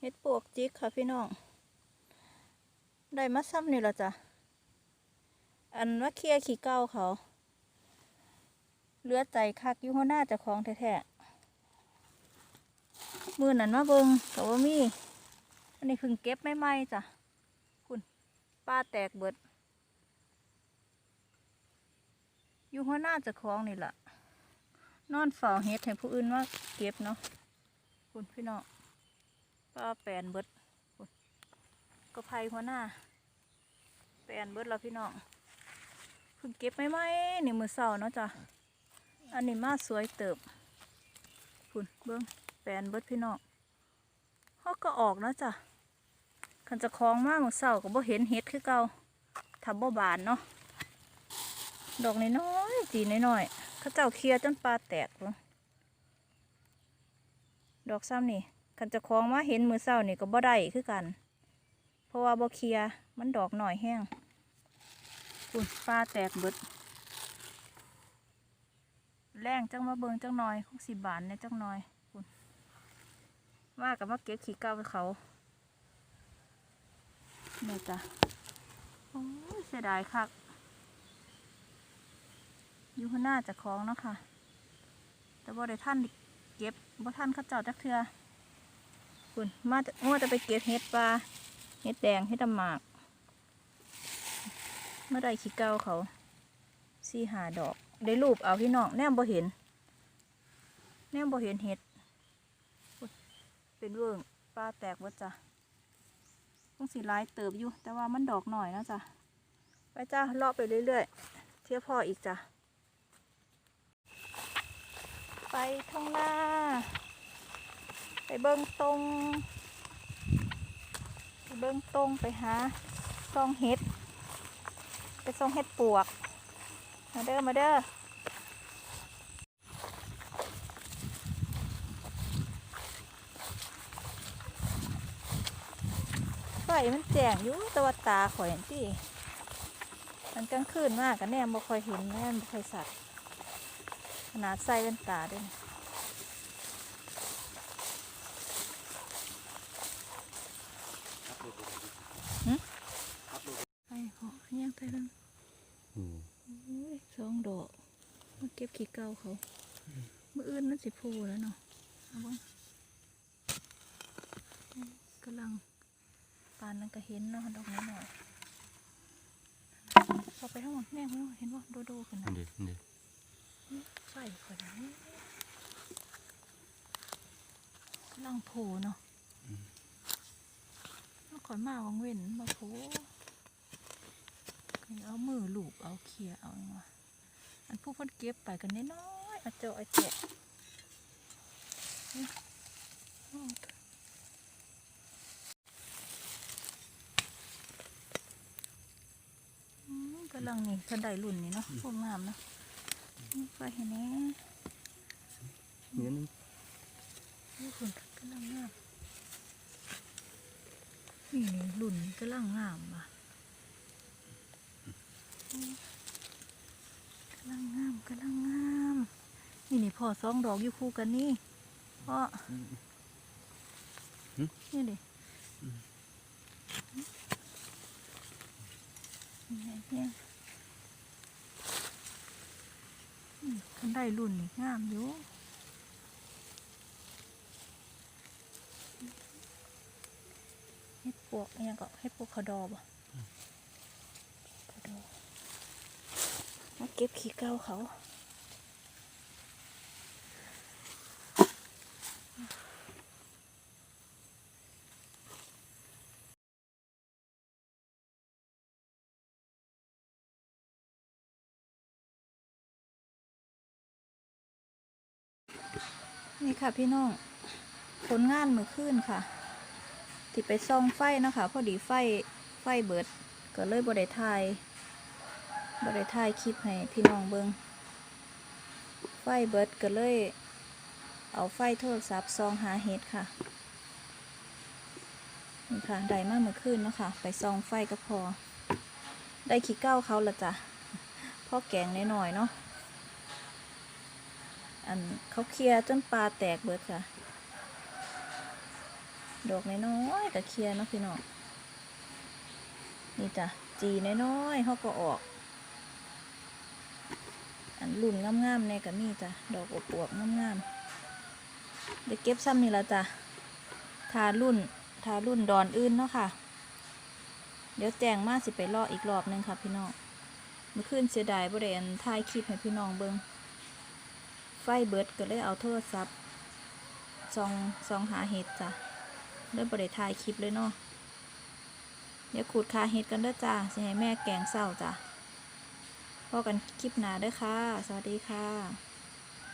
เฮ็ดปวกจิกค่ะพี่น้อง ได้มาซ้ำนี่ละจ้ะ อันว่าเคลียขี้เก้าเขา เลือใจคักยู่หัวหน้าจะคของแท้ๆมือนั้นมาเบิงแต่ว่ามี อันนี้เพิ่งเก็บไม่ไหมจ้ะ คุณป้าแตกเบิดยู่หัวหน้าจะคลองนี่ละนอนเฝ้าเฮ็ดให้ผู้อื่นมาเก็บเนาะคุณพี่น้อง ป้าแปลนเบิดคุณก็ภัยหัวหน้า แปลนเบิดแล้วพี่น้องเพิ่งเก็บไม่ไหมนี่มือเสาเนาะจ้ะอันนี้มาสวยเติบคุณเบิ้งแปลนเบิดพี่น้องเขาก็ออกเนาะจ้ะคันจะคล้องมากมือเสาก็บ่เห็นเห็ดคือเก่าทำบ่บานเนาะดอกน้อยๆจีน้อยๆเขาเจ้าเคลียจนปลาแตกเลยดอกซ้ำนี่ คันจะคล้องมาเห็นมือเศร้านี่ก็บ่ได้คือกัน เพราะว่าบ่เคลียร์มันดอกหน่อยแห้งปุ่นปลาแตกเบิด แรงจังมาเบิงจังหน่อยคงสิบานเนี่ยจังหน่อยปุ่นว่ากับมาเก็บขี้เก้าไปเขาเนี่ยจ้ะโอ้ยเสียดายคักอยู่ข้างหน้าจะคล้องเนาะค่ะ แต่บ่ได้ท่านเก็บบ่ท่านเข้าเจ้าจักเทือ คุณมาจะมัวจะไปเก็บเห็ดปลาเห็ดแดงเห็ดดำหมาก เมื่อใดขี้เก้าเขาสี่หาดอก ได้รูปเอาพี่น้องแนมบ่เห็น แนมบ่เห็นเห็ด เป็นเวิ้งปลาแตกวัดจ้ะต้องสีลายเติบอยู่ แต่ว่ามันดอกหน่อยนะจ้ะไปจ้าเลาะไปเรื่อยๆ เที่ยวพออีกจ้ะไปท้องหน้า ไปเบิ้งตรงไปเบิ้งตรงไปหาซองเห็ดไปซองเห็ดปวก มาเด้อมาเด้อไฟมันแจ้งอยู่แต่ว่าตาข่อยที่มันกลางคืนมากกันแน่บ่ค่อยเห็นแน่บ่ค่อยสัตว์ขนาดใส่เป็นตาด้วยนะหึไอ้หอยังไปแล้ว อืม โอ้ยสองดอกมาเก็ บขี้เก่าเขาเมื่ออื่นมันสิโพูแล้วเนาะเอาบ้างกำลังปานนั้นก็เห็นเนาะดอกน้อยหน่อยพอไปทั้งหมดแม่เพิ่นเห็นว่าโดโดกันอันะนเด็ดอันเด็ดไฟก่อนนะกำลังโผล่เนาะมาก่อนมาวังเว้นมาโผล่นี่เอามือลูบเอาเขี่ยเอามา อันผู้เพ่นเก็บไปกันน้อยๆเอาเจาะเอาแจะนี่เอาอืมกำลังนี่ทันได้รุ่นนี่เนาะพวกงามเนาะไปเห็นแหน่เนื้อนึงนี่คุณกำลังงามนี่นี่รุ่นกำลังงามว่ะกำ ลังงามกำลังงาม นี่นี่พอสองดอกอยู่คู่กันนี่พ่อนี่ดินี่ไงเนี่ยอืมคันได้รุ่นนี่งามอยู่เฮ็ดปวกเนี่ยก็เฮ็ดปวกขะดอบ่ขะดอมา เก็บขี้เก้าเขานี่ค่ะพี่น้องผลงานมือขึ้นค่ะที่ไปซ่องไฟนะคะพอดีไฟไฟเบิดก็เลยบไดถ่าย บไดถ่ายคลิปให้พี่น้องเบิงไฟเบิร์ดก็เลย เอาไฟโทรศัพท์ซองหาเห็ดค่ะ นี่ค่ะ ได้มากเมื่อคืนเนาะคะไปซองไฟก็พอ ได้ขี้เก้าเขาละจ้ะพ่อแกงน้อยๆเนาะ อันเขาเคลียร์จนปลาแตกเบิดค่ะ ดอกน้อยๆกับเคลียร์เนาะพี่น้อง นี่จ้ะจีน้อยๆเขาก็ออก นรุ่นงามๆในกับนี่จ้ะ ดอกอวบๆงามๆเดี๋ยวเก็บซ้ำนี่ละจ้ะ ทารุ่น ทารุ่นดอนอื่นเนาะค่ะ เดี๋ยวแจงมาสิไปรออีกรอบนึงค่ะพี่น้องเมื่อคืนเสียดายบ่ได้อันถ่ายคลิปให้พี่น้องเบิงไฟเบิดก็เลยเอาโทรศัพท์ซองซองหาเห็ดจ้ะเลยบ่ได้ถ่ายคลิปเลยเนาะเดี๋ยวขูดคาเห็ดกันเด้อจ้าสิให้แม่แกงเศร้าจ้ะ พอกันคลิปหน้าเด้อค่ะ สวัสดีค่ะ